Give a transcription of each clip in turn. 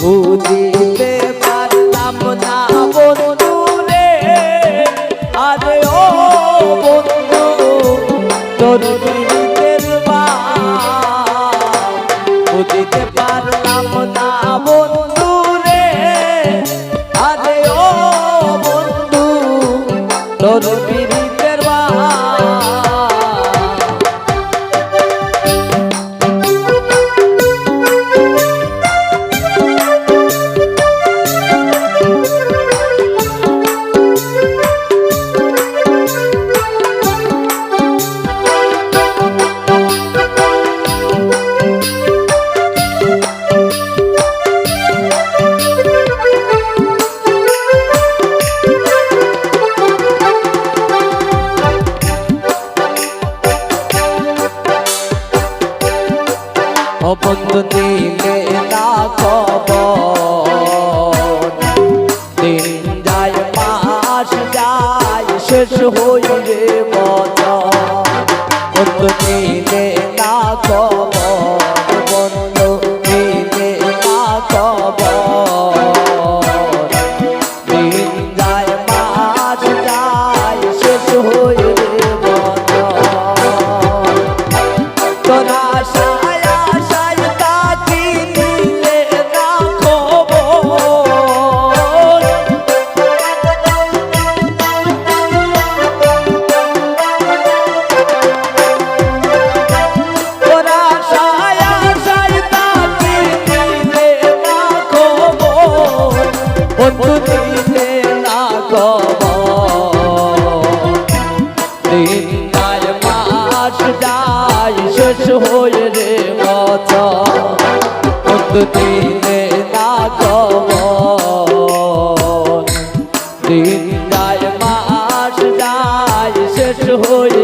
বুঝিতে পারলাম না বন্ধু রে। আরে ও বন্ধু তোর বুঝিতে পারলাম না বন্ধু ও বন্ধু দিলে না কব দিন যায় মাস যায় শেষ হইলে বন্ধু দিলে দিনে না খবর দিন যায় মাস যায় শেষ হয়ে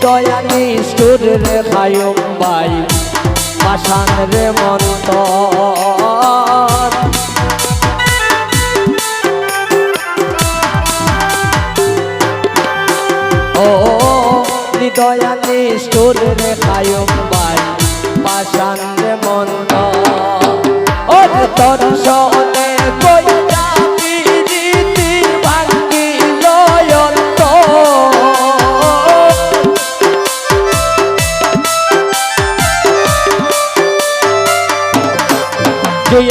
হৃদয়া নিষ্ঠুর রে ভাইম ভাই, পাষাণ রে মন্ত ও হৃদয়া নিষ্ঠুর রে ভাইম ভাই, পাষাণ রে মন্ত ও তোর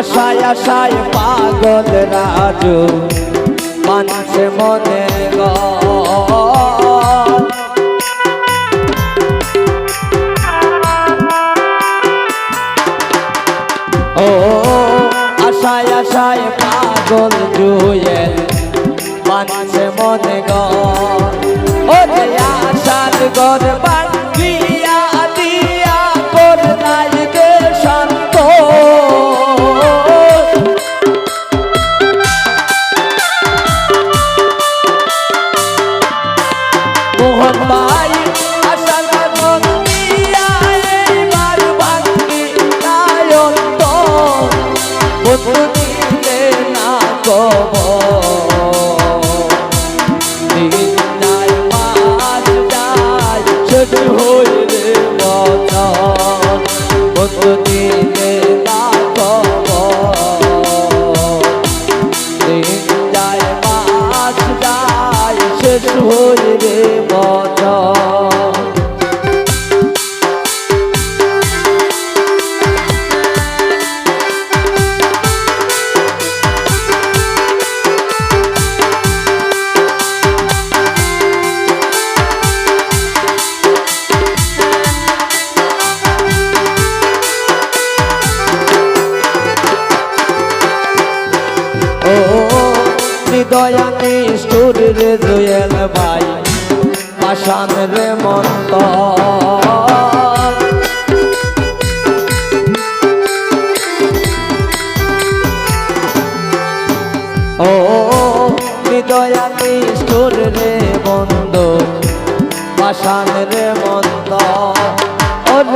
আশায় আশায় পাগল রাজু মানছে মনে ও আশায় আশায় পাগল জুয়েল মানছে মনে গ হয়ে রুয়েল ভাই পাশান রে মন্ত ও হৃদয়া নিষ্ঠুর রে বন্ধ পাশান রে মন্ত ওর